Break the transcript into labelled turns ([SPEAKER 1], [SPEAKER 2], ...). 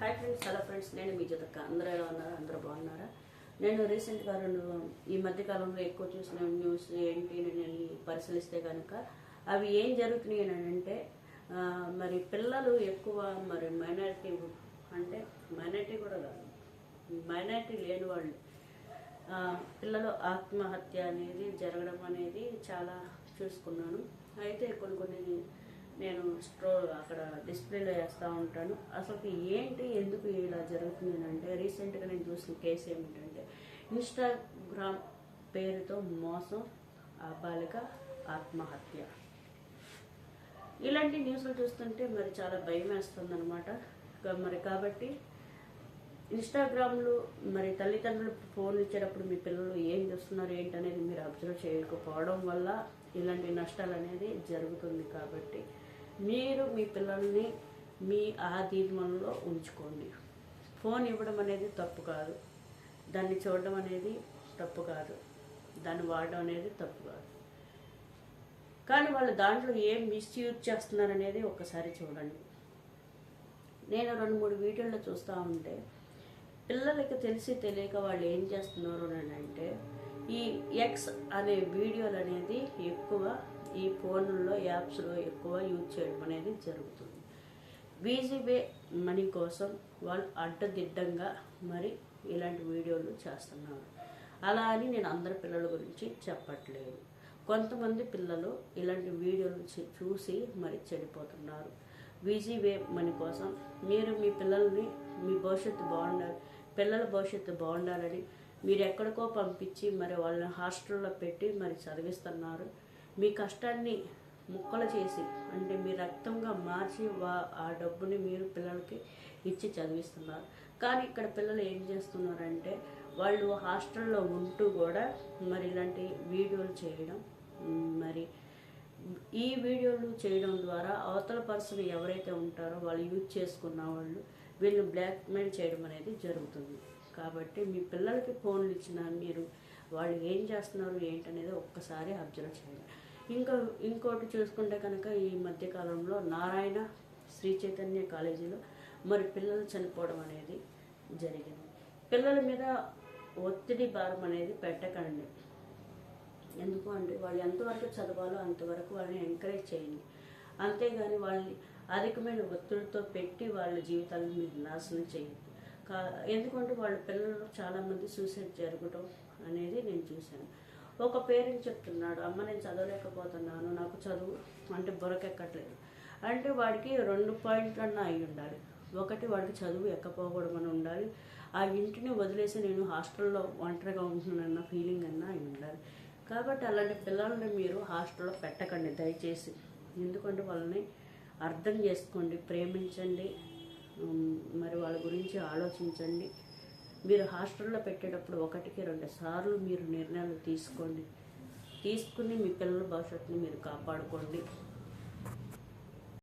[SPEAKER 1] Hi friends hello friends నేను మీ జతక్క అందరూ ఎలా ఉన్నారు? అందరూ బాగున్నారా? నేను రీసెంట్గా రెండు ఈ మధ్యకాలంలో ఎక్కువ చూసిన న్యూస్ ఏంటి అని నేను పరిశీలిస్తే కనుక అవి ఏం జరుగుతున్నాయి అని అంటే మరి పిల్లలు ఎక్కువ మరి మైనారిటీ అంటే మైనారిటీ కూడా కాదు మైనారిటీ లేని వాళ్ళు పిల్లలు ఆత్మహత్య అనేది జరగడం అనేది చాలా చూసుకున్నాను. అయితే కొన్ని కొన్ని నేను స్ట్రో అక్కడ డిస్ప్లేలో వేస్తూ ఉంటాను. అసలు ఏంటి ఎందుకు ఇలా జరుగుతుంది అంటే రీసెంట్గా నేను చూసిన కేసు ఏమిటంటే ఇన్స్టాగ్రామ్ పేరుతో మోసం ఆ బాలిక ఆత్మహత్య. ఇలాంటి న్యూస్లు చూస్తుంటే మరి చాలా భయం వేస్తుంది అనమాట మరి కాబట్టి ఇన్స్టాగ్రామ్లో మరి తల్లిదండ్రులు ఫోన్ ఇచ్చేటప్పుడు మీ పిల్లలు ఏం చేస్తున్నారు ఏంటి అనేది మీరు అబ్జర్వ్ చేయకపోవడం వల్ల ఇలాంటి నష్టాలు అనేది జరుగుతుంది కాబట్టి మీరు మీ పిల్లల్ని మీ ఆధీనంలో ఉంచుకోండి. ఫోన్ ఇవ్వడం అనేది తప్పు కాదు. దాన్ని చూడడం అనేది తప్పు కాదు. దాన్ని వాడడం అనేది తప్పు కాదు. కానీ వాళ్ళు దాంట్లో ఏం మిస్యూజ్ చేస్తున్నారు అనేది ఒకసారి చూడండి. నేను రెండు మూడు వీడియోల్లో చూస్తూ ఉంటే పిల్లలకి తెలిసి తెలియక వాళ్ళు ఏం చేస్తున్నారు అని అంటే ఈ ఎక్స్ అనే వీడియోలు అనేది ఎక్కువ ఈ ఫోన్లలో యాప్స్లో ఎక్కువ యూజ్ చేయడం అనేది జరుగుతుంది. వీజీవే మనీ కోసం వాళ్ళు అడ్డదిడ్డంగా మరి ఇలాంటి వీడియోలు చేస్తున్నారు. అలా అని నేను అందరి పిల్లల గురించి చెప్పట్లేదు. కొంతమంది పిల్లలు ఇలాంటి వీడియోలు చూసి మరి చెడిపోతున్నారు. వీజీ వే మనీ కోసం మీరు మీ పిల్లల్ని మీ భవిష్యత్తు బాగుండాలి పిల్లల భవిష్యత్తు బాగుండాలని మీరు ఎక్కడికో పంపించి మరి వాళ్ళని హాస్టల్లో పెట్టి మరి చదివిస్తున్నారు. మీ కష్టాన్ని ముక్కలు చేసి అంటే మీ రక్తంగా మార్చి వా ఆ డబ్బుని మీరు పిల్లలకి ఇచ్చి చదివిస్తున్నారు. కానీ ఇక్కడ పిల్లలు ఏం చేస్తున్నారంటే వాళ్ళు హాస్టల్లో ఉంటూ కూడా మరి ఇలాంటి వీడియోలు చేయడం మరి ఈ వీడియోలు చేయడం ద్వారా అవతల పర్సన్ ఎవరైతే ఉంటారో వాళ్ళు యూజ్ చేసుకున్న వాళ్ళు వీళ్ళు బ్లాక్మెయిల్ చేయడం అనేది జరుగుతుంది. కాబట్టి మీ పిల్లలకి ఫోన్లు ఇచ్చిన మీరు వాళ్ళు ఏం చేస్తున్నారు ఏంటనేది ఒక్కసారి అబ్జర్వ్ చేయండి. ఇంకా ఇంకోటి చూసుకుంటే కనుక ఈ మధ్యకాలంలో నారాయణ శ్రీ చైతన్య కాలేజీలో మరి పిల్లలు చనిపోవడం అనేది జరిగింది. పిల్లల మీద ఒత్తిడి భారం అనేది పెట్టకండి. ఎందుకు అంటే వాళ్ళు ఎంతవరకు చదవాలో అంతవరకు వాళ్ళని ఎంకరేజ్ చేయండి. అంతేగాని వాళ్ళని అధికమైన ఒత్తిడితో పెట్టి వాళ్ళ జీవితాలను మీరు నాశనం చేయండి ఎందుకంటే వాళ్ళ పిల్లలు చాలామంది సూసైడ్ జరగడం అనేది నేను చూశాను. ఒక పేరెంట్ చెప్తున్నాడు అమ్మ నేను చదవలేకపోతున్నాను నాకు చదువు అంటే బురకెక్కట్లేదు అంటే వాడికి రెండు పాయింట్లు అన్న అయి ఉండాలి. ఒకటి వాడికి చదువు ఎక్కపోకూడదు అని ఉండాలి. ఆ ఇంటిని వదిలేసి నేను హాస్టల్లో ఒంటరిగా ఉంటున్నానన్న ఫీలింగ్ అన్న అయి ఉండాలి. కాబట్టి అలాంటి పిల్లల్ని మీరు హాస్టల్లో పెట్టకండి దయచేసి. ఎందుకంటే వాళ్ళని అర్థం చేసుకోండి ప్రేమించండి. మరి వాళ్ళ గురించి ఆలోచించండి. మీరు హాస్టల్లో పెట్టేటప్పుడు ఒకటికి రెండు సార్లు మీరు నిర్ణయాలు తీసుకోండి. తీసుకుని మీ పిల్లల భవిష్యత్తుని మీరు కాపాడుకోండి.